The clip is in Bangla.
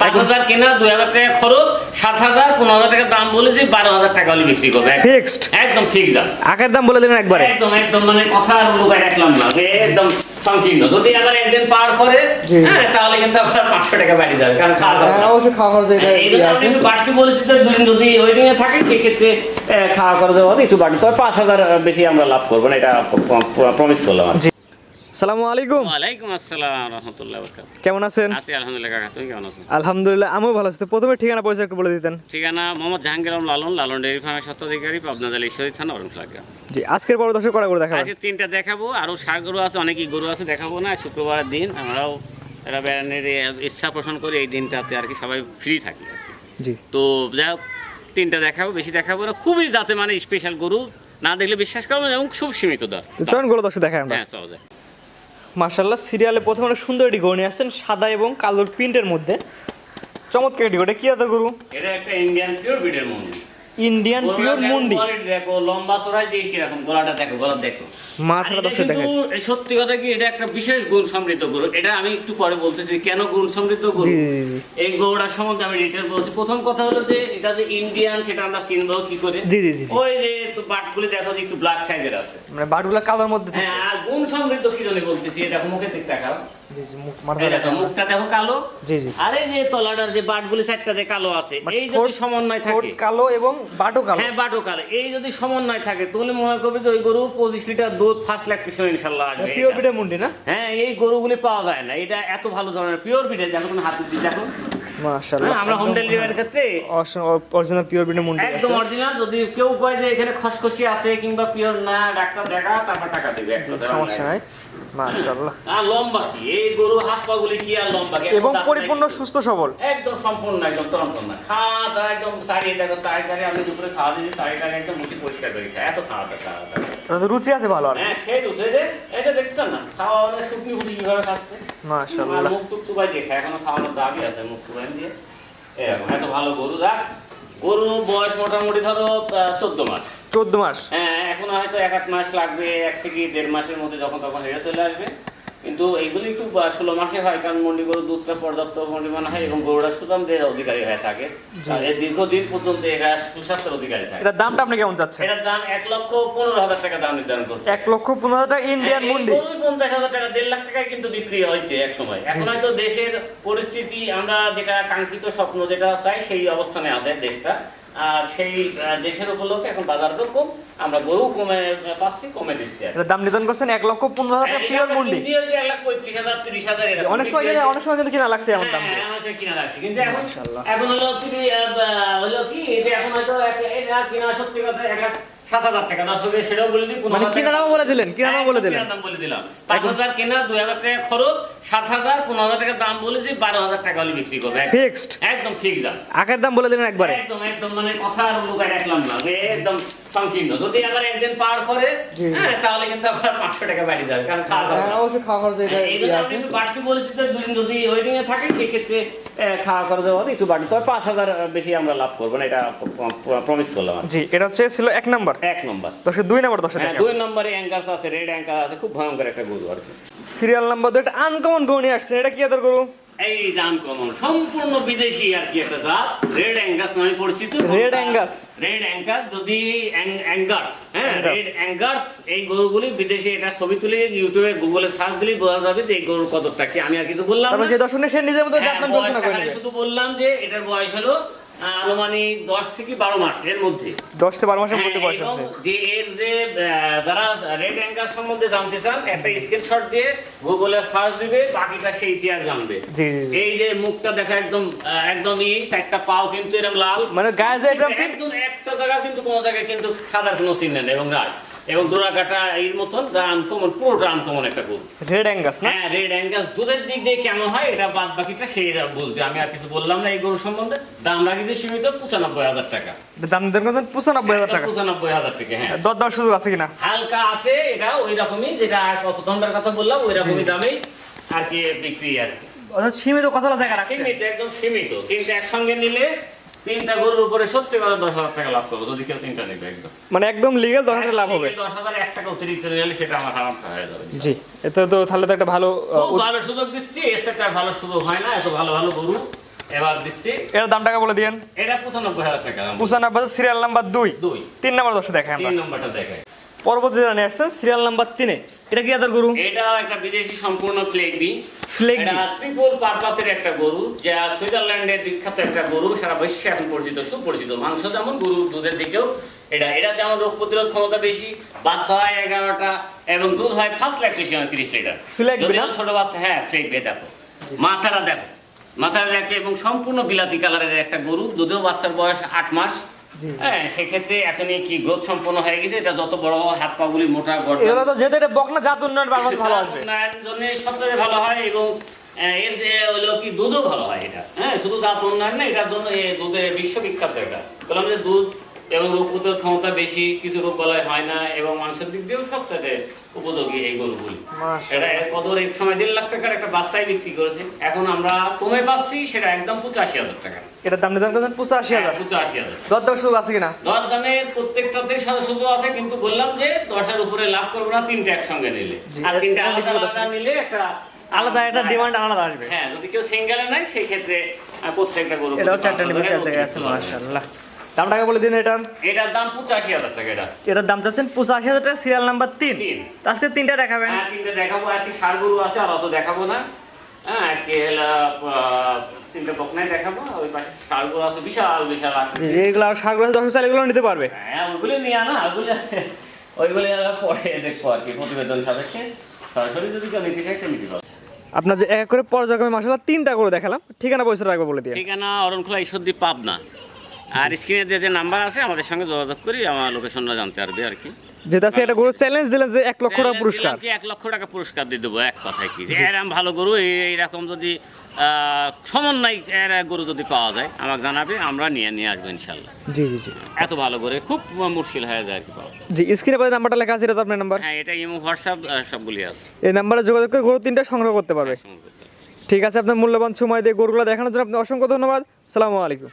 পাঁচ হাজার কেনা দুই হাজার টাকা খরচ সাত হাজার পনেরো হাজার টাকা দাম বলেছি বারো হাজার টাকা হলে বিক্রি করবে। ফিক্সড? একদম ঠিক দাম। আখের দাম বলে দিলেন একবারে। একদম একদম মানে কথা আর লুকায় রাখলাম না একদম সংকীর্ণ। যদি আবার একদিন পার করে হ্যাঁ তাহলে কিন্তু আবার পাঁচশো টাকা বাড়ি যাবে কারণ খাওয়া দাওয়া হ্যাঁ, অবশ্যই খাওয়া খরচ এটা এই জন্য আমি একটু বাড়তি বলেছি যে দুদিন যদি ওয়েটিং এ থাকে সেক্ষেত্রে খাওয়া খরচ একটু তবে পাঁচ হাজার বেশি আমরা লাভ করব না এটা প্রমিস করলাম সালামু আলাইকুম। ওয়ালাইকুম আসসালাম রহমতুল্লাহ কেমন আছেন? আছি আলহামদুলিল্লাহ কাকা তুমি কেমন আছো? আলহামদুলিল্লাহ আমিও ভালো আছি। প্রথমে ঠিকানা পয়সা একটু বলে দিতেন। ঠিকানা মোহাম্মদ জাহাঙ্গীর আলম লালন লালন ডেয়ারি ফার্মের স্বত্বাধিকারী পাবনা জেলা ঈশ্বরী থানা জি আজকের পর দর্শক করা দেখাবেন আজকে তিনটা দেখাবো আরও গরু আছে অনেকই গরু আছে দেখাবো না দিন আমরাও এরা বেড়ানোর ইচ্ছা পোষণ করি এই দিনটাতে আর কি সবাই ফ্রি থাকি জি। তো যাই হোক তিনটা দেখাবো বেশি দেখাবো না খুবই যাতে মানে স্পেশাল গরু না দেখলে বিশ্বাস করব এবং খুব সীমিত দর। চলুনগুলো দর্শক আমরা। হ্যাঁ সহজে মার্শাল্লাহ সিরিয়ালে প্রথমে একটা সুন্দর একটি গরু নিয়ে আসছেন, সাদা এবং কালোর প্রিন্টের মধ্যে। চমৎকার একটি গরু কি এত গরু? এটা একটা ইন্ডিয়ান পিওর ব্রিডের মন্দির। ইন্ডিয়ান পিওর মুন্ডি। দেখো লম্বা চড়াই দিয়ে কীরকম গলাটা দেখো গলা দেখো। মাথাটা কিন্তু সত্যি কথা কি এটা একটা বিশেষ গুণ সমৃদ্ধ গরু। এটা আমি একটু পরে বলতেছি কেন গুণ সমৃদ্ধ গরু? এই গরুটার সম্বন্ধে আমি ডিটেল বলছি। প্রথম কথা হলো যে এটা যে ইন্ডিয়ান সেটা আমরা চিনবো কি করে? জি, জি, জি। ওই যে তো বাটগুলি দেখো যে একটু ব্ল্যাক সাইজের আছে। মানে বাটগুলা কালোর মধ্যে হ্যাঁ আর গুণ সমৃদ্ধ কি জন্য বলতেছি এটা দেখো মুখের দিক দেখাও। জি জি মুখ এই দেখো মুখটা দেখো কালো। জি জি। আর যে তলাটার যে বাটগুলি চারটা যে কালো আছে মানে এই যদি সমন্বয় থাকে। কালো এবং বাটও কালো। হ্যাঁ বাটো কালো। এই যদি সমন্বয় থাকে তাহলে মনে করবে যে ওই গরু পঁচিশ লিটার দুধ ফার্স্ট ল্যাকটেশন ইনশাল্লাহ আসবে। পিওর এটা। মুন্ডি না? হ্যাঁ এই গরুগুলি পাওয়া যায় না। এটা এত ভালো ধরনের পিওর পিঠে দেখো তুমি হাতে দিয়ে দেখো। মাশাআল্লাহ হ্যাঁ, আমরা হোম ডেলিভারির ক্ষেত্রে অরিজিনাল পিওর পিঠে মুন্ডি একদম অরিজিনাল যদি কেউ কয় যে এখানে খসখসি আছে কিংবা পিওর না ডাক্তার দেখা তারপর টাকা দেবে। সমস্যা নাই। মাশাআল্লাহ। আর লম্বা কি? এই গরু হাত পা গুলি কি আর লম্বা কি? এবং পরিপূর্ণ সুস্থ সবল। একদম সম্পূর্ণ একদম তরন্তর না খাওয়া দাওয়া একদম চারিয়ে দেখো চারিটারে আমি দুপুরে খাওয়া দিয়েছি চারিটারে একদম মুখে পরিষ্কার করে খাই। এত খাওয়া দাওয়া খাওয়া দাওয়া। তাতে তো রুচি আছে ভালো আর। হ্যাঁ সেই রুচে যে এই যে দেখছেন না খাওয়া শুকনি কীভাবে খাচ্ছে? মাশাআল্লাহ। মুখ টুক চুবাই দিয়ে খায় এখনও খাওয়ানোর দাবি আছে মুখ চুবাই দিয়ে। এরকম এত ভালো গরু যাক। গরু বয়স মোটামুটি ধরো চোদ্দ মাস। 14 মাস? হ্যাঁ এখন হয়তো এক আধ মাস লাগবে এক থেকে দেড় মাসের মধ্যে যখন তখন হেরে চলে আসবে। কিন্তু এইগুলি একটু ষোলো মাসে হয় কারণ মন্ডি গরু দুধটা পর্যাপ্ত পরিমাণে হয় এবং গরুটা সুদাম দেহের অধিকারী হয়ে থাকে। আর এর দীর্ঘদিন পর্যন্ত এরা সুস্বাস্থ্যের অধিকারী থাকে। এটার দামটা আপনি কেমন চাচ্ছেন? এটার দাম এক লক্ষ পনেরো হাজার টাকা দাম নির্ধারণ করছে। এক লক্ষ পনেরো হাজার ইন্ডিয়ান হ্যাঁ, এই মুন্ডি পঞ্চাশ হাজার টাকা দেড় লাখ টাকায় কিন্তু বিক্রি হয়েছে এক সময় এখন হয়তো দেশের পরিস্থিতি আমরা যেটা কাঙ্ক্ষিত স্বপ্ন যেটা চাই সেই অবস্থানে আছে দেশটা। আর সেই দেশের উপলক্ষে এখন বাজারটা কম আমরা গরু কমে পাচ্ছি কমে দিচ্ছি দাম নির্ধারণ করছেন এক লক্ষ পনেরো হাজার হ্যাঁ, পিওর মুন্ডি এক লাখ পঁয়ত্রিশ হাজার, তিরিশ হাজার অনেক সময়। অনেক সময় কিন্তু কিনা লাগছে এমন দাম হ্যাঁ, কিনা লাগছে। কিন্তু এখন এখন হলো হলো কি এটা এখন হয়তো কিনা সত্যি কথা এক লাখ সাত হাজার টাকা। দর্শকের সেটাও বলে দিই মানে কিনা। বলে দিলেন কিনা বলে দিলেন। দাম বলে দিলাম। পাঁচ হাজার কেনা দুই হাজার টাকা খরচ সাত হাজার পনেরো হাজার টাকা দাম বলেছি বারো হাজার টাকা হলে বিক্রি করবে। ফিক্সড? একদম ফিক্সড দাম। আগের দাম বলে দিলেন একবারে? একদম একদম মানে কথা আর লুকায় রাখলাম না। একদম সংকীর্ণ। যদি আবার একদিন পার করে হ্যাঁ তাহলে কিন্তু আবার পাঁচশো টাকা বাড়ি যাবে কারণ খাওয়া দাওয়া হ্যাঁ, অবশ্যই খাওয়া খরচ এটা এই জন্য আমি একটু বাড়তি বলেছি যে দুদিন যদি ওয়েটিং এ থাকে সেক্ষেত্রে খাওয়া খরচ হবে একটু বাড়তি তবে পাঁচ হাজার বেশি আমরা লাভ করব না এটা প্রমিস করলাম জি এটা হচ্ছে ছিল এক নম্বর। এক নম্বর। দশে দুই নম্বর দশে হ্যাঁ দুই নম্বরে। অ্যাঙ্কার আছে রেড অ্যাঙ্কার আছে খুব ভয়ঙ্কর একটা গরু আর কি। সিরিয়াল নাম্বার একটা আনকমন গরু নিয়ে আসছে এটা কি আদর গরু এই দাম কমন সম্পূর্ণ বিদেশি আর কি একটা জাত রেড অ্যাঙ্গাস নামে পরিচিত রেড অ্যাঙ্গাস রেড অ্যাঙ্গাস যদি অ্যাঙ্গার্স হ্যাঁ। রেড অ্যাঙ্গার্স এই গরুগুলি বিদেশে এটা ছবি তুলে ইউটিউবে গুগলে সার্চ দিলে বোঝা যাবে যে এই গরুর কতটা কি আমি আর কিছু বললাম তারপর না। যে দর্শনে সে নিজের মতো হ্যাঁ, ঘোষণা করে শুধু বললাম যে এটার বয়স হলো আনুমানিক দশ থেকে বারো মাস এর মধ্যে। দশ থেকে বারো মাসের মধ্যে হ্যাঁ, বয়স আছে। যে এর যে যারা রেড অ্যাঙ্কার সম্বন্ধে জানতে চান একটা স্ক্রিনশট দিয়ে গুগলে সার্চ দিবে বাকিটা সেই ইতিহাস জানবে। এই যে মুখটা দেখা একদম একদম ই একটা পাও কিন্তু এরকম লাল। মানে গায়ে যে একদম একদম একটা জায়গা কিন্তু কোনো জায়গায় কিন্তু সাদার কোনো চিহ্ন নেই এবং রাজ এবং ডোরা এর মতন যা আনকমন পুরোটা আনকমন একটা গরু রেড অ্যাঙ্গাস না? হ্যাঁ রেড অ্যাঙ্গাস দুধের দিক দিয়ে কেমন হয় এটা বাদ বাকিটা সেই বলবে। আমি আর কিছু বললাম না এই গরু সম্বন্ধে। দাম রাখিছে সীমিত পঁচানব্বই হাজার টাকা। দাম নির্ধারণ করছেন পঁচানব্বই হাজার টাকা। পঁচানব্বই হাজার টাকা হ্যাঁ। দর সুযোগ আছে কিনা? হালকা আছে এটা ওই রকমই যেটা প্রথমবার কথা বললাম ওই রকমই দামেই আর কি বিক্রি আর কি। সীমিত কতটা জায়গা রাখছে। সীমিত একদম সীমিত। তিনটা একসঙ্গে নিলে তিনটা গরুর উপরে সত্যি করে দশ হাজার টাকা লাভ করব যদি কেউ তিনটা নেবে একদম। মানে একদম লিগেল দশ হাজার লাভ হবে। দশ হাজার এক টাকা অতিরিক্ত নিলে সেটা আমার আরামটা হয়ে যাবে। জি এতে তো তাহলে তো একটা ভালো ভালো সুযোগ দিচ্ছি এর সাথে ভালো সুযোগ হয় না এত ভালো ভালো গরু এবার দিচ্ছি। দাম টাকা বলে দিয়েন। এটা পঁচানব্বই হাজার টাকা। পঁচানব্বই সিরিয়াল নাম্বার দুই। দুই। তিন নাম্বার দশে আমরা। তিন নম্বরটা দেখায় পরবর্তী যেটা নিয়ে আসছেন সিরিয়াল নাম্বার তিনে এটা কি আদার গরু? এটা একটা বিদেশি সম্পূর্ণ? এটা ট্রিপল পারপাসের একটা গরু যা সুইজারল্যান্ডের বিখ্যাত একটা গরু সারা বিশ্বে এখন পরিচিত সুপরিচিত। মাংস যেমন গরুর দুধের দিকেও এটা। এটা যেমন রোগ প্রতিরোধ ক্ষমতা বেশি বাচ্চা হয় এগারোটা এবং দুধ হয় ফার্স্ট ল্যাকটেশন তিরিশ লিটার। ছোট বাচ্চা হ্যাঁ দেখো। মাথাটা দেখো। মাথাটা দেখে এবং সম্পূর্ণ বিলাতি কালারের একটা গরু যদিও বাচ্চার বয়স আট মাস। হ্যাঁ সেক্ষেত্রে এখনই কি গ্রোথ সম্পন্ন হয়ে গেছে? এটা যত বড় হাত পাগুলি মোটা গড় এগুলো তো যেহেতু এটা বকনা জাত উন্নয়ন বাংলাদেশ ভালো আসবে। উন্নয়নের জন্য সবচেয়ে ভালো হয় এবং এর যে হলো কি দুধও ভালো হয় এটা। হ্যাঁ শুধু জাত উন্নয়ন না এটার জন্য দুধের বিশ্ববিখ্যাত এটা। বললাম যে দুধ এবং রোগ প্রতিরোধ ক্ষমতা বেশি কিছু রোগ বলায় হয় না এবং মাংসের দিক দিয়েও সবচেয়ে উপযোগী এই গরুগুলি। এটা কত এক সময় দেড় লাখ টাকার একটা বাচ্চাই বিক্রি করেছে। এখন আমরা কমে পাচ্ছি সেটা একদম পঁচাশি হাজার টাকা। এটার দাম নির্ধারণ করেছেন পঁচাশি হাজার। পঁচাশি হাজার। দর দর শুধু আছে কিনা? দর দামে প্রত্যেকটাতে সাদা আছে কিন্তু বললাম যে দশের উপরে লাভ করব না তিনটে একসঙ্গে নিলে। আর তিনটে আলাদা আলাদা নিলে একটা আলাদা একটা ডিমান্ড আলাদা আসবে। হ্যাঁ যদি কেউ সিঙ্গেলে নেয় সেই ক্ষেত্রে প্রত্যেকটা গরু এটাও চারটা নিবে চার জায়গায় আছে মাশাআল্লাহ। দাম টাকা বলে দিন এটার। এটার দাম পঁচাশি হাজার টাকা এটা। এটার দাম চাচ্ছেন পঁচাশি হাজার টাকা সিরিয়াল নাম্বার তিন। আজকে তিনটা দেখাবেন। হ্যাঁ তিনটে দেখাবো। আজকে গরু আছে আর অত দেখাবো না। হ্যাঁ আজকে হলো বকনাই দেখাবো ওই পাশে ষাট আছে বিশাল বিশাল আছে জি জি, এগুলো আর ষাট দশ চাল এগুলো নিতে পারবে। হ্যাঁ ওইগুলো নিয়ে আনা ওইগুলো ওইগুলো পরে দেখব আর কি প্রতিবেদন সাপেক্ষে। সরাসরি যদি কেউ নিতে চায় কেউ নিতে পারবে আপনার যে এক করে পর্যায়ক্রমে মাসাল্লাহ তিনটা করে দেখালাম ঠিকানা পয়সা রাখবে বলে দিয়ে। ঠিকানা অরণখোলা ঈশ্বরদী পাবনা। আর স্ক্রিনে যে যে নাম্বার আছে আমাদের সঙ্গে যোগাযোগ করি আমার লোকেশনটা জানতে পারবে আর কি। যেটা আছে এটা গরু চ্যালেঞ্জ দিলেন যে এক লক্ষ টাকা পুরস্কার। কি এক লক্ষ টাকা পুরস্কার দিয়ে দেবো এক কথায় কি? এরকম ভালো গরু এইরকম যদি সমন্বয় এর গরু যদি পাওয়া যায় আমাকে জানাবে আমরা নিয়ে নিয়ে আসব ইনশাল্লাহ। জি জি জি। এত ভালো করে খুব মুশকিল হয়ে যায় আর কি পাওয়া। জি স্ক্রিনে পাশে নাম্বারটা লেখা আছে এটা আপনার নাম্বার? হ্যাঁ এটা ইমো হোয়াটসঅ্যাপ সবগুলি আছে। এই নাম্বারে যোগাযোগ করে গরু তিনটা সংগ্রহ করতে পারবে। সংগ্রহ করতে হবে। ঠিক আছে আপনার মূল্যবান সময় দিয়ে গরুগুলো দেখানোর জন্য আপনি অসংখ্য ধন্যবাদ। সালামু আলাইকুম।